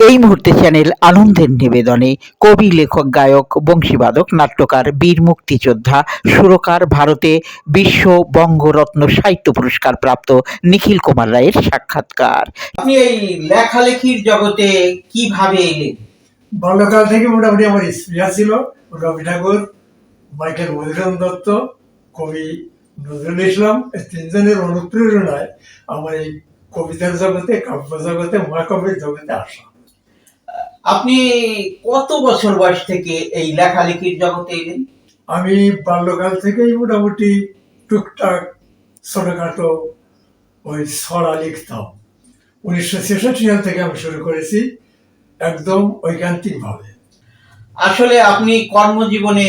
এই মুহূর্তে চ্যানেল আনন্দের নিবেদনে কবি লেখক গায়ক বংশীবাদক নাট্যকার বীর মুক্তিযোদ্ধা সুরকার ভারতে বিশ্ব বঙ্গরত্ন সাহিত্য পুরস্কার প্রাপ্ত নিখিল কুমার রায়ের সাক্ষাৎকার। আপনি এই লেখালেখির জগতে কীভাবে এলেন? বাল্যকাল থেকে মোটামুটি আমার স্পৃহা ছিল রবি ঠাকুর মাইকেল মধুসূদন দত্ত কবি নজরুল ইসলাম এই তিনজনের অনুপ্রেরণায় আমার এই কবিতার জগতে কাব্য জগতে মহাকাব্যের জগতে আসা। আপনি কত বছর বয়স থেকে এই লেখালেখির জগতে এলেন? আমি বাল্যকাল থেকেই মোটামুটি টুকটাক ছোটখাটো ওই ছড়া লিখতাম। উনিশশো ছেষট্টি সাল থেকে আমি শুরু করেছি একদম ঐকান্তিকভাবে। আসলে আপনি কর্মজীবনে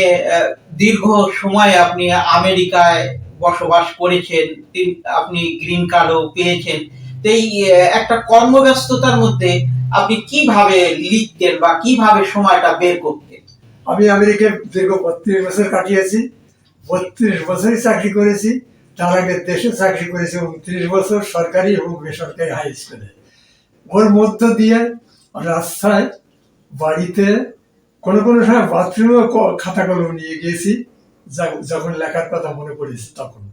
দীর্ঘ সময় আপনি আমেরিকায় বসবাস করেছেন আপনি গ্রিন কার্ডও পেয়েছেন। তো এই একটা কর্মব্যস্ততার মধ্যে আপনি কীভাবে লিখতেন বা কীভাবে সময়টা বের করতেন? আমি আমেরিকায় দীর্ঘ বত্রিশ বছর কাটিয়েছি, বত্রিশ বছরই চাকরি করেছি, তার আগে দেশে চাকরি করেছি, উনত্রিশ বছর সরকারি এবং বেসরকারি হাই স্কুলে ওর মধ্য দিয়ে রাস্তায় বাড়িতে কোনো কোনো সময় বাথরুমে খাতা কলম নিয়ে গিয়েছি যখন লেখার কথা মনে পড়েছে তখন।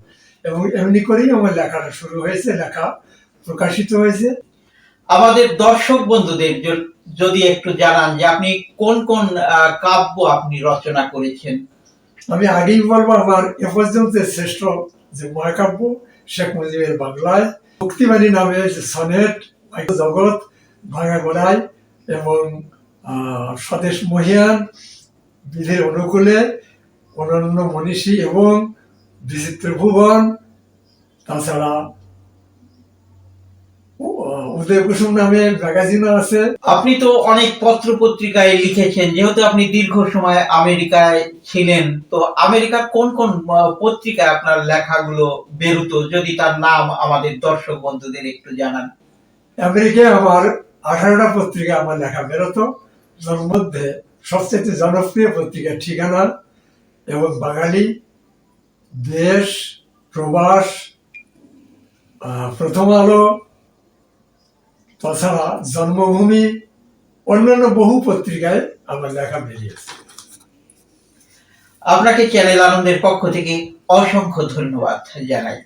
এবং এমনি করেই আমার লেখাটা শুরু হয়েছে, লেখা প্রকাশিত হয়েছে। আমাদের দর্শক বন্ধুদের যদি একটু জানান যে আপনি কোন কোন কাব্য আপনি রচনা করেছেন? আমি আগেই বলব আমার এ পর্যন্ত শ্রেষ্ঠ যে মহাকাব্য, শেখ মুজিবের বাংলায়, মুক্তিবাণী নামে যে সনেট জগৎ, ভাঙা গোড়ায় এবং স্বদেশ মহিয়ান, বিধের অনুকূলে, অনন্য মনীষী এবং বিচিত্র ভুবন, তাছাড়া উদয় নামে ম্যাগাজিনও আছে আপনি তো অনেক পত্র পত্রিকায় লিখেছেন, যেহেতু আপনি দীর্ঘ সময় আমেরিকায় ছিলেন, তো আমেরিকার কোন কোন পত্রিকায় আপনার লেখাগুলো বেরুতো? যদি তার নাম আমাদের দর্শক বন্ধুদের একটু জানান। আমেরিকায় আমার আঠারোটা পত্রিকা আমার লেখা বেরোতো, যার মধ্যে সবচেয়ে জনপ্রিয় পত্রিকা ঠিকানা এবং বাঙালি, দেশ, প্রবাস প্রথম আলো তাছাড়া জন্মভূমি, অন্যান্য বহু পত্রিকায় আমার লেখা বেরিয়েছে আপনাকে চ্যানেল আনন্দের পক্ষ থেকে অসংখ্য ধন্যবাদ জানাই।